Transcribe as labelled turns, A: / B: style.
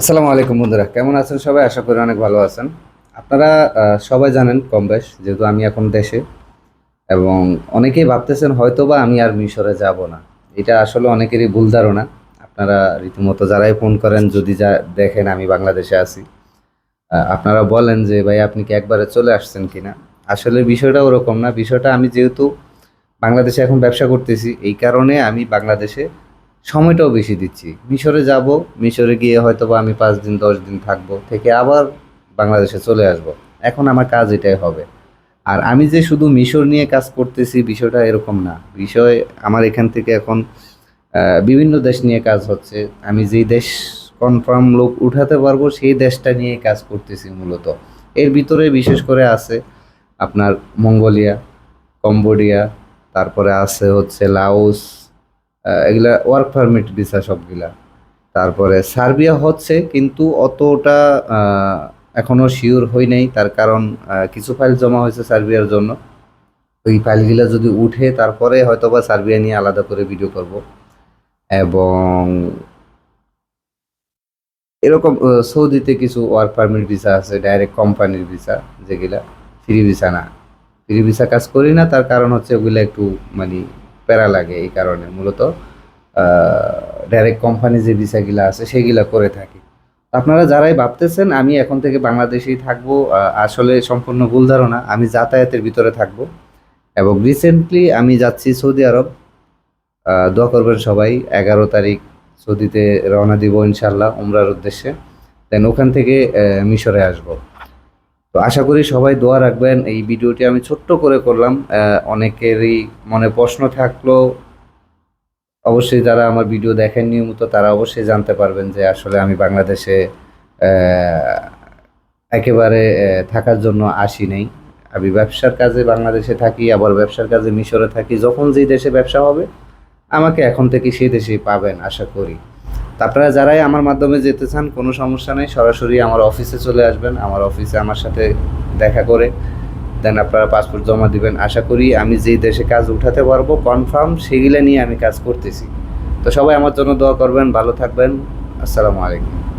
A: আসসালামু আলাইকুম বন্ধুরা, কেমন আছেন সবাই? আশা করি অনেক ভালো আছেন। আপনারা সবাই জানেন কম বেশ, যেহেতু আমি এখন দেশে, এবং অনেকেই ভাবতেছেন হয়তো বা আমি আর মিশরে যাব না। এটা আসলে অনেকেরই ভুল ধারণা। আপনারা রীতিমতো যারাই ফোন করেন, যদি যা দেখেন আমি বাংলাদেশে আছি আপনারা বলেন যে, ভাই, আপনি কি একবারে চলে আসছেন কিনা? আসলে বিষয়টা ওরকম না। বিষয়টা আমি যেহেতু বাংলাদেশে এখন ব্যবসা করতেছি, এই কারণে আমি বাংলাদেশে সময়টাও বেশি দিচ্ছি। মিশরে যাব মিশরে গিয়ে হয়তো বা আমি পাঁচ দিন দশ দিন থাকব থেকে আবার বাংলাদেশে চলে আসব। এখন আমার কাজ এটাই হবে। আর আমি যে শুধু মিশর নিয়ে কাজ করতেছি বিষয়টা এরকম না। বিষয় আমার এখান থেকে এখন বিভিন্ন দেশ নিয়ে কাজ হচ্ছে। আমি যেই দেশ কনফার্ম লোক উঠাতে পারব সেই দেশটা নিয়ে কাজ করতেছি মূলত। এর ভিতরে বিশেষ করে আছে আপনার মঙ্গোলিয়া কম্বোডিয়া তারপরে আছে হচ্ছে আহ, এগুলা ওয়ার্ক পারমিট ভিসা সবগুলা। তারপরে সার্বিয়া হচ্ছে, কিন্তু অতটা এখনও শিওর হই নাই। তার কারণ কিছু ফাইল জমা হয়েছে সার্বিয়ার জন্য। ওই ফাইলগুলা যদি উঠে, তারপরে হয়তো বা সার্বিয়া নিয়ে আলাদা করে ভিডিও করব। এবং এরকম সৌদিতে কিছু ওয়ার্ক পারমিট ভিসা আছে ডাইরেক্ট কোম্পানির ভিসা যেগুলা ফ্রি ভিসা না। ফ্রি ভিসা কাজ করি না, তার কারণ হচ্ছে ওগুলো একটু মানে প্যারা লাগে এই কারণে। মূলত ডাইরেক্ট কোম্পানি যে ভিসাগুলো আছে সেগুলা করে থাকি। আপনারা যারাই ভাবতেছেন, আমি এখন থেকে বাংলাদেশেই থাকব আসলে সম্পূর্ণ ভুল ধারণা, আমি যাতায়াতের ভিতরে থাকব। এবং রিসেন্টলি আমি যাচ্ছি সৌদি আরব। দোয়া করবেন সবাই, এগারো তারিখ সৌদিতে রওনা দিব ইনশাল্লাহ উমরার উদ্দেশ্যে। দেন ওখান থেকে মিশরে আসব। তো আশা করি সবাই দোয়া রাখবেন। এই ভিডিওটি আমি ছোট্ট করে করলাম। অনেকেরই মনে প্রশ্ন থাকল। অবশ্যই যারা আমার ভিডিও দেখেন নিয়মিত, তারা অবশ্যই জানতে পারবেন যে আসলে আমি বাংলাদেশে একেবারে থাকার জন্য আসি নেই। আমি ব্যবসার কাজে বাংলাদেশে থাকি, আবার ব্যবসার কাজে মিশরে থাকি। যখন যেই দেশে ব্যবসা হবে, আমাকে এখন থেকে সেই দেশেই পাবেন, আশা করি। আপনারা যারাই আমার মাধ্যমে যেতে চান, কোনো সমস্যা নেই, সরাসরি আমার অফিসে চলে আসবেন, আমার অফিসে আমার সাথে দেখা করে, দেন আপনারা পাসপোর্ট জমা দিবেন। আশা করি আমি যেই দেশে কাজ উঠাতে পারব, কনফার্ম সেগুলো নিয়ে আমি কাজ করতেছি। তো সবাই আমার জন্য দোয়া করবেন, ভালো থাকবেন। আসসালামু আলাইকুম।